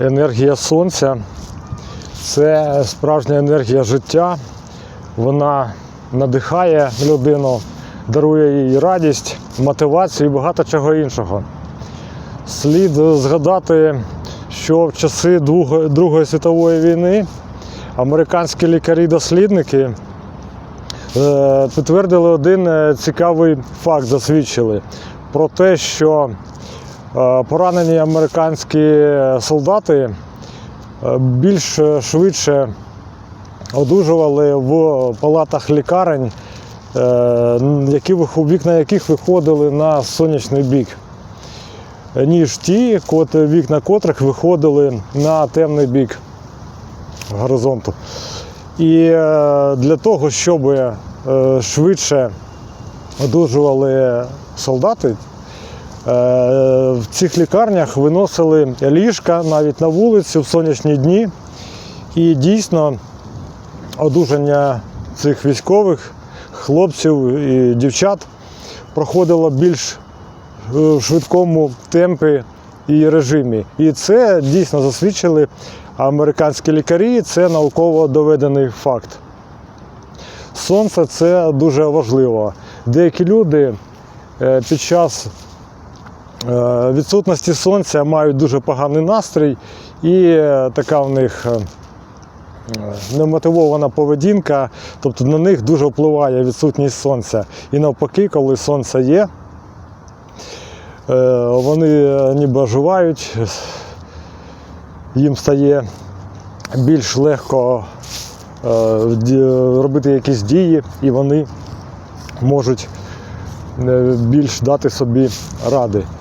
енергія сонця це справжня енергія життя. Вона надихає людину, дарує їй радість, мотивацію і багато чого іншого. Слід згадати, що в часи Другої світової війни американські лікарі-дослідники е, підтвердили один е, цікавий факт, засвідчили про те, що поранені американські солдати е, більш е, швидше одужували в палатах лікарень, е, які, вікна яких виходили на сонячний бік, ніж ті, вікна котрих виходили на темний бік горизонту. І е, для того, щоб е, швидше одужували солдати, е, в цих лікарнях виносили ліжка навіть на вулицю в сонячні дні. І дійсно одужання цих військових хлопців і дівчат проходило більш е, в швидкому темпі і режимі. І це дійсно засвідчили американські лікарі, це науково доведений факт. Сонце це дуже важливо. Деякі люди е, під час е, відсутності сонця мають дуже поганий настрій, і е, така в них е, немотивована поведінка, тобто на них дуже впливає відсутність сонця. І навпаки, коли сонце є, е, вони е, ніби оживають, їм стає більш легко е, робити якісь дії, і вони можуть е, більш дати собі ради.